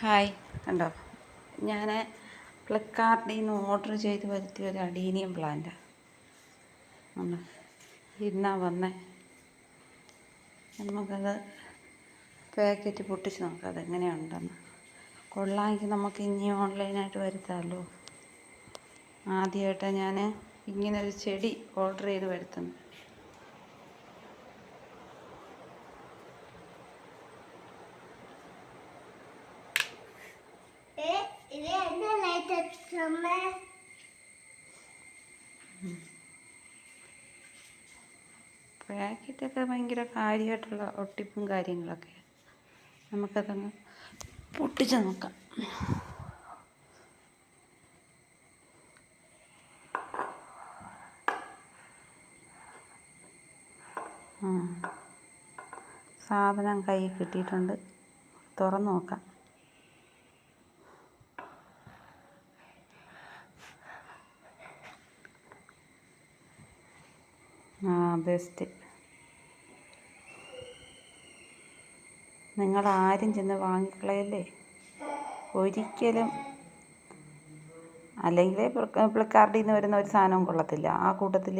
Hi. കണ്ടോ? ഞാൻ ഫ്ലിപ്കാർട്ടിൽ നിന്ന് ഓർഡർ ചെയ്ത് വരുത്തിയ ഒരു അഡീനിയം പ്ലാന്റാണ് ഇന്നാ വന്നേ. നമുക്കത് പാക്കറ്റ് പൊട്ടിച്ച് നോക്കാം അതെങ്ങനെയുണ്ടെന്ന്. കൊള്ളാമെങ്കിൽ നമുക്ക് ഇനി ഓൺലൈനായിട്ട് വരുത്താമല്ലോ. ആദ്യമായിട്ടാണ് ഞാൻ ഇങ്ങനൊരു ചെടി ഓർഡർ ചെയ്ത് വരുത്തുന്നത്. പാക്കറ്റൊക്കെ ഭയങ്കര കാര്യമായിട്ടുള്ള ഒട്ടിപ്പും കാര്യങ്ങളൊക്കെ. നമുക്കതങ്ങ് പൊട്ടിച്ച് നോക്കാം. സാധനം കൈ കിട്ടിയിട്ടുണ്ട്. തുറന്നു നോക്കാം ആ ബെസ്റ്റ് നിങ്ങൾ ആരും ചെന്ന് വാങ്ങിക്കളയല്ലേ? ഒരിക്കലും. അല്ലെങ്കിൽ ഫ്ലിപ്കാർട്ടിൽ നിന്ന് വരുന്ന ഒരു സാധനവും കൊള്ളത്തില്ല. ആ കൂട്ടത്തിൽ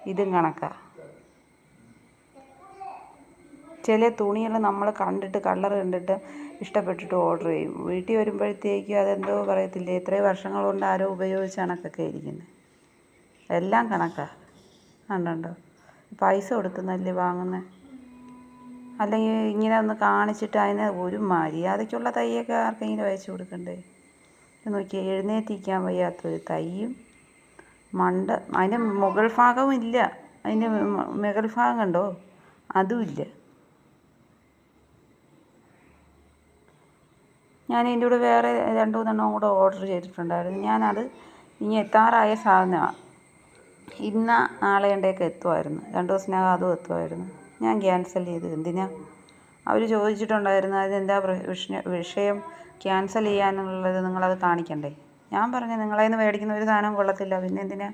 ഇതും കണക്കാ. ചില തുണികൾ നമ്മൾ കണ്ടിട്ട് കളർ കണ്ടിട്ട് ഇഷ്ടപ്പെട്ടിട്ട് ഓർഡർ ചെയ്യും. വീട്ടിൽ വരുമ്പോഴത്തേക്കും അതെന്തോ പറയത്തില്ലേ? ഇത്രയും വർഷങ്ങൾ കൊണ്ട് ആരോ ഉപയോഗിച്ച കണക്കൊക്കെ ഇരിക്കുന്നത് എല്ലാം കണക്കാ. കണ്ടുണ്ടോ പൈസ കൊടുത്തുന്നല്ലേ വാങ്ങുന്നത് അല്ലെങ്കിൽ ഇങ്ങനെ ഒന്ന് കാണിച്ചിട്ട് അതിന് ഒരു മര്യാദയ്ക്കുള്ള തൈയൊക്കെ ആർക്കെങ്കിലും അയച്ചു കൊടുക്കണ്ടേ? നോക്കി എഴുന്നേറ്റിരിക്കാൻ വയ്യാത്തൊരു തൈയും മണ്ട അതിന്റെ മുകൾ ഭാഗവും ഇല്ല. അതിന്റെ മുകൾ ഭാഗം കണ്ടോ? അതുമില്ല ഞാൻ ഇതിന്റെ കൂടെ വേറെ രണ്ട് മൂന്നെണ്ണം കൂടെ ഓർഡർ ചെയ്തിട്ടുണ്ടായിരുന്നു. ഞാനത് ഇനി എത്താറായ സാധനമാണ് ഇന്ന നാളെ എത്തുമായിരുന്നു. രണ്ട് ദിവസത്തിനകം അതും എത്തുമായിരുന്നു. ഞാൻ ക്യാൻസൽ ചെയ്തു. എന്തിനാ? അവർ ചോദിച്ചിട്ടുണ്ടായിരുന്നു അതെന്താ വിഷയം ക്യാൻസൽ ചെയ്യാനുള്ളത് നിങ്ങളത് കാണിക്കണ്ടേ? ഞാൻ പറഞ്ഞു നിങ്ങളെ നിന്ന് മേടിക്കുന്ന ഒരു സാധനം കൊള്ളത്തില്ല. പിന്നെ എന്തിനാ?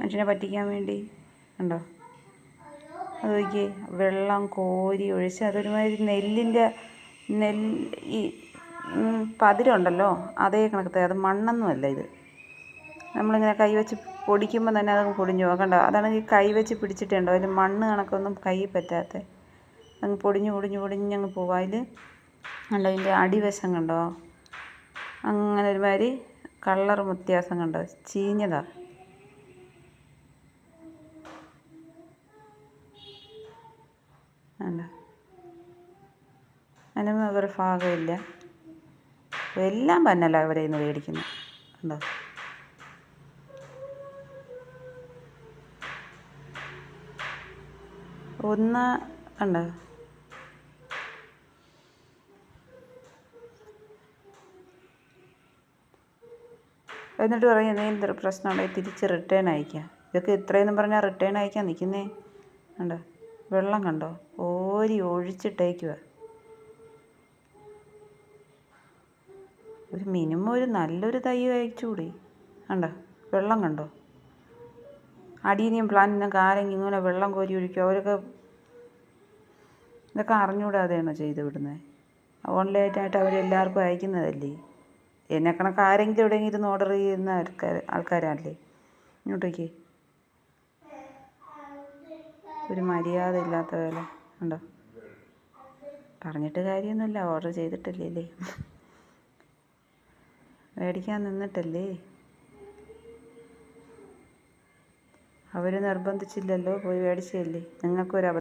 മനുഷ്യനെ പറ്റിക്കാൻ വേണ്ടി. ഉണ്ടോ അത് നോക്കിയേ വെള്ളം കോരി ഒഴിച്ച് അതൊരുമാതിരി നെല്ലിന്റെ നെല്ല് ഈ പതിരുണ്ടല്ലോ. അതേ കണക്കത്തെ അത് മണ്ണൊന്നുമല്ല ഇത്. നമ്മളിങ്ങനെ കൈ വെച്ച് പൊടിക്കുമ്പോൾ തന്നെ അത് പൊടിഞ്ഞു പോകും കണ്ടോ? അതാണെങ്കിൽ കൈ വെച്ച് പിടിച്ചിട്ടുണ്ടോ? അതിൽ മണ്ണ് കണക്കൊന്നും കൈ പറ്റാത്ത. അങ്ങ് പൊടിഞ്ഞ് പൊടിഞ്ഞ് പൊടിഞ്ഞങ്ങ് പോകും അതിൽ കണ്ടോ? ഇതിന്റെ അടിവശം കണ്ടോ? അങ്ങനെ ഒരുമാതിരി കളർ വ്യത്യാസം കണ്ടോ? ചീഞ്ഞതാ. കണ്ടോ? അതൊരു ഭാഗമില്ല. എല്ലാം പന്നല്ല അവരെ നിന്ന് മേടിക്കുന്നത് കണ്ടോ? ഒന്ന് കണ്ടോ? എന്നിട്ട് പറയും എന്തെങ്കിലും പ്രശ്നമുണ്ടെങ്കിൽ തിരിച്ച് റിട്ടേൺ അയക്കാം ഇതൊക്കെ ഇത്രയെന്നും പറഞ്ഞാൽ റിട്ടേൺ അയക്കാൻ നിൽക്കുന്നേ കണ്ടോ? വെള്ളം കണ്ടോ? ഓരി ഒഴിച്ചിട്ടേക്കുക ഒരു മിനിമം ഒരു നല്ലൊരു തൈ അയച്ചുകൂടി? കണ്ടോ? വെള്ളം കണ്ടോ? അടീനിയം പ്ലാന്റിനൊക്കെ ആരെങ്കിലും ഇങ്ങനെ വെള്ളം കോരി ഒഴിക്കും അവരൊക്കെ ഇതൊക്കെ അറിഞ്ഞുകൂടാതെയാണോ ചെയ്ത് വിടുന്നത് ഓൺലൈനായിട്ട് ആയിട്ട് എല്ലാവർക്കും അയക്കുന്നതല്ലേ? എന്നെ കണക്ക് ആരെങ്കിലും എവിടെയെങ്കിലും ഇരുന്ന് ഓർഡർ ചെയ്യുന്ന ആൾക്കാർ ആൾക്കാരല്ലേ ഇങ്ങോട്ടേക്ക് ഒരു മര്യാദ ഇല്ലാത്ത പോലെ. ഉണ്ടോ പറഞ്ഞിട്ട് കാര്യമൊന്നുമില്ല. ഓർഡർ ചെയ്തിട്ടല്ലേ മേടിക്കാൻ നിന്നിട്ടല്ലേ? അവർ നിർബന്ധിച്ചില്ലല്ലോ പോയി മേടിച്ചതല്ലേ? നിങ്ങൾക്കൊരു അബദ്ധം